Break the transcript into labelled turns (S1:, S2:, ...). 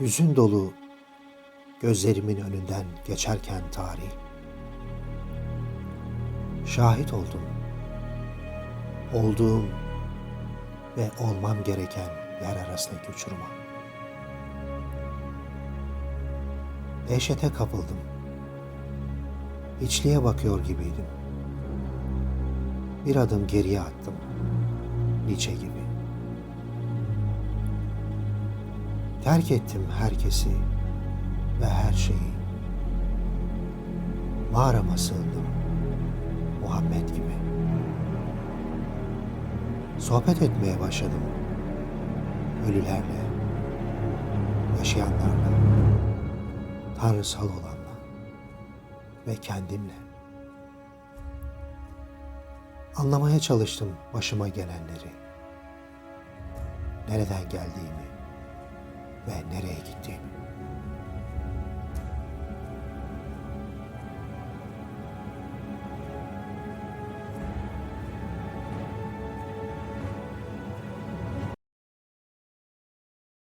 S1: Hüzün dolu gözlerimin önünden geçerken tarih. Şahit oldum. Olduğum ve olmam gereken yer arasındaki uçuruma. Dehşete kapıldım. İçliğe bakıyor gibiydim. Bir adım geriye attım. Nietzsche gibi. Terk ettim herkesi ve her şeyi. Mağarama sığındım. Muhammed gibi. Sohbet etmeye başladım. Ölülerle, yaşayanlarla, tanrısal olanla ve kendimle. Anlamaya çalıştım başıma gelenleri. Nereden geldiğimi ve nereye gittiğimi.